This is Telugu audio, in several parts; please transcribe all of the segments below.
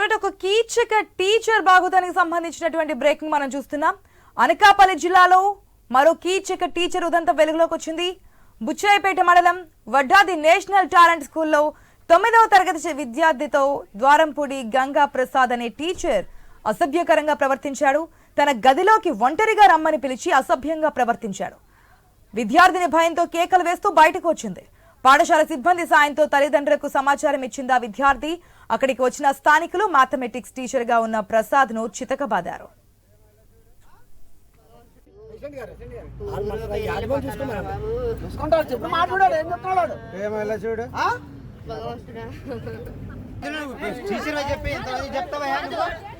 రైట్ ఒక కీచక టీచర్ బాగుతానికి సంబంధించినటువంటి బ్రేకింగ్ మనం చూస్తున్నాం. అనకాపల్లి జిల్లాలో మరో కీచక టీచర్ ఉదంతం వెలుగులోకి వచ్చింది. బుచ్చాయిపేట మండలం వడ్డాది నేషనల్ టాలెంట్ స్కూల్లో తొమ్మిదవ తరగతి విద్యార్థితో ద్వారంపూడి గంగా ప్రసాద్ అనే టీచర్ అసభ్యకరంగా ప్రవర్తించాడు. తన గదిలోకి ఒంటరిగా రమ్మని పిలిచి అసభ్యంగా ప్రవర్తించాడు. విద్యార్థిని భయంతో కేకలు వేస్తూ బయటకు వచ్చింది. పాఠశాల సిబ్బంది సాయంతో తల్లిదండ్రులకు సమాచారం ఇచ్చింది ఆ విద్యార్థి అక్కడికి వచ్చిన స్థానికులు మ్యాథమెటిక్స్ టీచర్గా ఉన్న ప్రసాద్ను చితకబాదారు? టీచర్ చెప్తావా?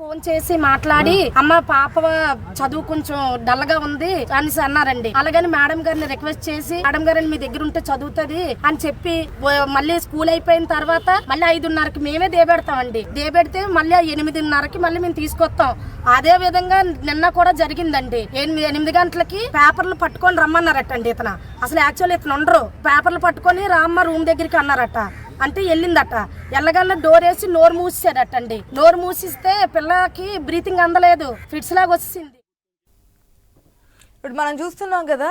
ఫోన్ చేసి మాట్లాడి అమ్మ పాప చదువు కొంచెం డల్గా ఉంది అని అన్నారండి. అలాగని మేడం గారిని రిక్వెస్ట్ చేసి మేడం గారిని మీ దగ్గర ఉంటే చదువుతుంది అని చెప్పి మళ్ళీ స్కూల్ అయిపోయిన తర్వాత మళ్ళీ ఐదున్నరకి మేమే దేబెడతామండి దేబెడితే మళ్ళీ ఎనిమిదిన్నరకి మళ్ళీ మేము తీసుకొస్తాం. అదే విధంగా నిన్న కూడా జరిగిందండి. ఎనిమిది ఎనిమిది గంటలకి పేపర్లు పట్టుకొని రమ్మన్నారట అండి ఇతను. అసలు యాక్చువల్ ఇతను ఉండరు. పేపర్లు పట్టుకొని రామ్మ రూమ్ దగ్గరికి అన్నారట. అంటే వెళ్ళిందట. ఎల్లగల్ల డోర్ వేసి నోరు మూసేసాడటండి నోరు మూసిస్తే పిల్లకి బ్రీతింగ్ అందలేదు. ఫిట్స్ లాగా వచ్చింది ఇప్పుడు మనం చూస్తున్నాం కదా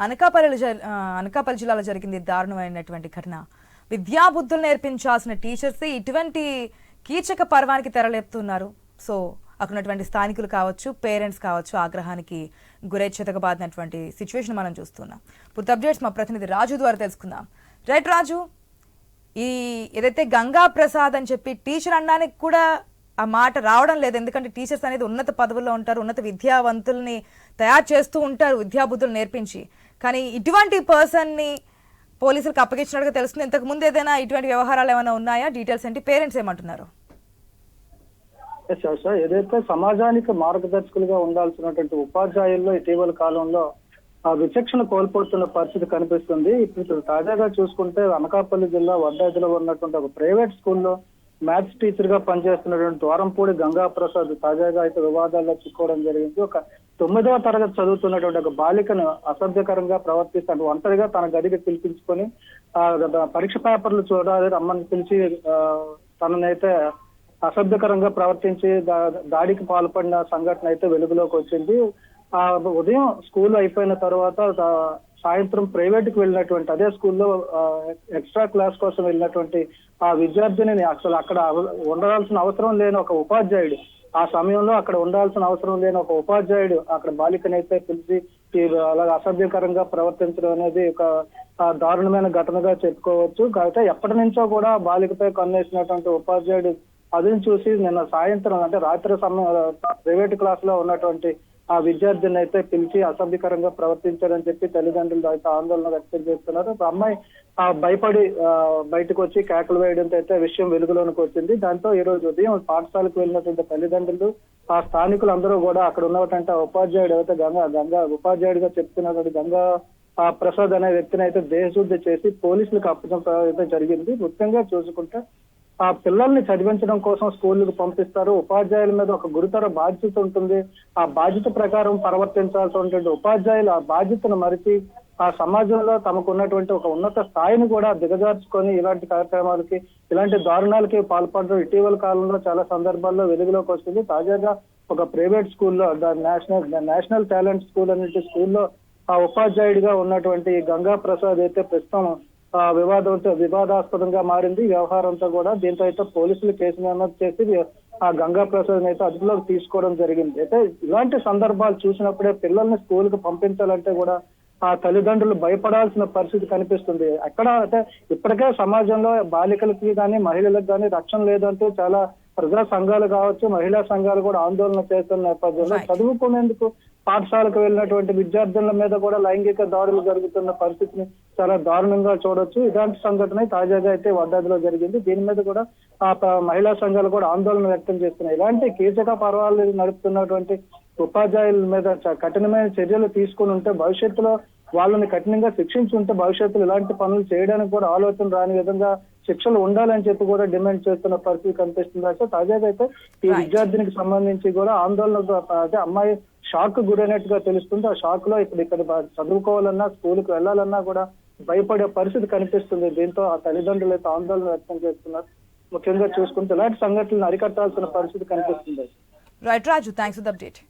అనకాపల్లి అనకాపల్లి జిల్లాలో జరిగింది దారుణమైనటువంటి ఘటన. విద్యాబుద్ధులు నేర్పించాల్సిన టీచర్స్ ఇటువంటి కీచక పర్వానికి తెరలేపుతున్నారు. సో అక్కడ ఉన్నటువంటి స్థానికులు కావచ్చు పేరెంట్స్ కావచ్చు ఆగ్రహానికి గురై చితకబాదినటువంటి సిచ్యువేషన్ మనం చూస్తున్నాం. ఇప్పుడు అప్డేట్స్ మా ప్రతినిధి రాజు ద్వారా తెలుసుకుందాం. రైట్ రాజు ఈ ఏదైతే గంగా ప్రసాద్ అని చెప్పి టీచర్ అనడానికి కూడా ఆ మాట రావడం లేదు. ఎందుకంటే టీచర్స్ అనేది ఉన్నత పదవుల్లో ఉంటారు ఉన్నత విద్యావంతుల్ని తయారు చేస్తూ ఉంటారు విద్యాబుద్ధులు నేర్పించి. కానీ ఇటువంటి పర్సన్ని పోలీసులకు అప్పగించినట్టుగా తెలుస్తుంది. ఇంతకు ముందు ఏదైనా ఇటువంటి వ్యవహారాలు ఏమైనా ఉన్నాయా? డీటెయిల్స్ ఏంటి? పేరెంట్స్ ఏమంటున్నారు? ఎస్ ఏదైతే సమాజానికి మార్గదర్శకులుగా ఉండాల్సినటువంటి ఉపాధ్యాయుల్లో ఇటీవల కాలంలో ఆ విచక్షణ కోల్పోతున్న పరిస్థితి కనిపిస్తుంది. ఇప్పుడు తాజాగా చూసుకుంటే అనకాపల్లి జిల్లా వడ్డాదిలో ఉన్నటువంటి ఒక ప్రైవేట్ స్కూల్లో మ్యాథ్స్ టీచర్గా పనిచేస్తున్నటువంటి ద్వారంపూడి గంగా ప్రసాద్ తాజాగా అయితే వివాదాల్లో చిక్కోవడం జరిగింది. ఒక తొమ్మిదవ తరగతి చదువుతున్నటువంటి ఒక బాలికను అసభ్యకరంగా ప్రవర్తిస్తాడు ఒంటరిగా తన గదికి పిలిపించుకొని ఆ పరీక్ష పేపర్లు చూడాలి రమ్మని పిలిచి తననైతే అసభ్యకరంగా ప్రవర్తించి దాడికి పాల్పడిన సంఘటన అయితే వెలుగులోకి వచ్చింది. ఉదయం స్కూల్ అయిపోయిన తర్వాత సాయంత్రం ప్రైవేట్కి వెళ్ళినటువంటి అదే స్కూల్లో ఎక్స్ట్రా క్లాస్ కోసం వెళ్ళినటువంటి ఆ విద్యార్థిని అసలు అక్కడ ఉండాల్సిన అవసరం లేని ఒక ఉపాధ్యాయుడు. ఆ సమయంలో అక్కడ ఉండాల్సిన అవసరం లేని ఒక ఉపాధ్యాయుడు అక్కడ బాలికనైతే పిలిచి అలాగే అసభ్యకరంగా ప్రవర్తించడం అనేది ఒక దారుణమైన ఘటనగా చెప్పుకోవచ్చు. కాకపోతే ఎప్పటి నుంచో కూడా బాలికపై కన్నేసినటువంటి ఉపాధ్యాయుడు అదిని చూసి నిన్న సాయంత్రం అంటే రాత్రి సమయం ప్రైవేట్ క్లాస్లో ఉన్నటువంటి ఆ విద్యార్థిని అయితే పిలిచి అసభ్యకరంగా ప్రవర్తించారని చెప్పి తల్లిదండ్రులు అయితే ఆందోళన వ్యక్తం చేస్తున్నారు. అమ్మాయి ఆ భయపడి బయటకు వచ్చి కేకలు వేయడంతో అయితే విషయం వెలుగులోనికి వచ్చింది. దాంతో ఈ రోజు ఉదయం పాఠశాలకు వెళ్ళినటువంటి తల్లిదండ్రులు ఆ స్థానికులు అందరూ కూడా అక్కడ ఉన్నటువంటి ఉపాధ్యాయుడు అయితే గంగా గంగా ఉపాధ్యాయుడిగా చెప్తున్నటువంటి గంగా ఆ ప్రసాద్ అనే వ్యక్తిని అయితే దేశశుద్ధి చేసి పోలీసులకు అప్పగించడం జరిగింది. ముఖ్యంగా చూసుకుంటే ఆ పిల్లల్ని చదివించడం కోసం స్కూళ్ళకు పంపిస్తారు. ఉపాధ్యాయుల మీద ఒక గురుతర బాధ్యత ఉంటుంది. ఆ బాధ్యత ప్రకారం ప్రవర్తించాల్సినటువంటి ఉపాధ్యాయులు ఆ బాధ్యతను మరిచి ఆ సమాజంలో తమకు ఉన్నటువంటి ఒక ఉన్నత స్థాయిని కూడా దిగజార్చుకొని ఇలాంటి కార్యక్రమాలకి ఇలాంటి దారుణాలకి పాల్పడడం ఇటీవల కాలంలో చాలా సందర్భాల్లో వెలుగులోకి వస్తుంది. తాజాగా ఒక ప్రైవేట్ స్కూల్లో నేషనల్ నేషనల్ టాలెంట్ స్కూల్ అనేటువంటి స్కూల్లో ఆ ఉపాధ్యాయుడిగా ఉన్నటువంటి గంగా ప్రసాద్ అయితే ప్రస్తుతం వివాదంతో వివాదాస్పదంగా మారింది. వ్యవహారంతో కూడా దీంతో అయితే పోలీసులు కేసు నమోదు చేసి ఆ గంగా ప్రసాద్ అయితే అదుపులోకి తీసుకోవడం జరిగింది. అయితే ఇలాంటి సందర్భాలు చూసినప్పుడే పిల్లల్ని స్కూల్కు పంపించాలంటే కూడా ఆ తల్లిదండ్రులు భయపడాల్సిన పరిస్థితి కనిపిస్తుంది. ఎక్కడ అంటే ఇప్పటికే సమాజంలో బాలికలకి కానీ మహిళలకు కానీ రక్షణ లేదంటూ చాలా ప్రజా సంఘాలు కావచ్చు మహిళా సంఘాలు కూడా ఆందోళన చేస్తున్న నేపథ్యంలో. చదువుకునేందుకు పాఠశాలకు వెళ్ళినటువంటి విద్యార్థుల మీద కూడా లైంగిక దాడులు జరుగుతున్న పరిస్థితిని చాలా దారుణంగా చూడొచ్చు. ఇలాంటి సంఘటన తాజాగా అయితే వడ్డాదిలో జరిగింది. దీని మీద కూడా ఆ మహిళా సంఘాలు కూడా ఆందోళన వ్యక్తం చేస్తున్నాయి. ఇలాంటి కీచక పర్వాలు నడుపుతున్నటువంటి ఉపాధ్యాయుల మీద కఠినమైన చర్యలు తీసుకుని ఉంటే భవిష్యత్తులో వాళ్ళని కఠినంగా శిక్షించి ఉంటే భవిష్యత్తులో ఇలాంటి పనులు చేయడానికి కూడా ఆలోచన రాని విధంగా శిక్షలు ఉండాలని చెప్పి కూడా డిమాండ్ చేస్తున్న పరిస్థితి కనిపిస్తుంది. అయితే తాజాగా అయితే ఈ. విద్యార్థినికి సంబంధించి కూడా ఆందోళన అదే అమ్మాయి షాక్ గురైనట్టుగా తెలుస్తుంది. ఆ షాక్లో ఇప్పుడు ఇక్కడ చదువుకోవాలన్నా స్కూల్కి వెళ్ళాలన్నా కూడా భయపడే పరిస్థితి కనిపిస్తుంది. దీంతో ఆ తల్లిదండ్రులు అయితే ఆందోళన వ్యక్తం చేస్తున్నారు. ముఖ్యంగా చూసుకుంటే ఇలాంటి సంఘటనలు అరికట్టాల్సిన పరిస్థితి కనిపిస్తుంది. Right Raju thanks for update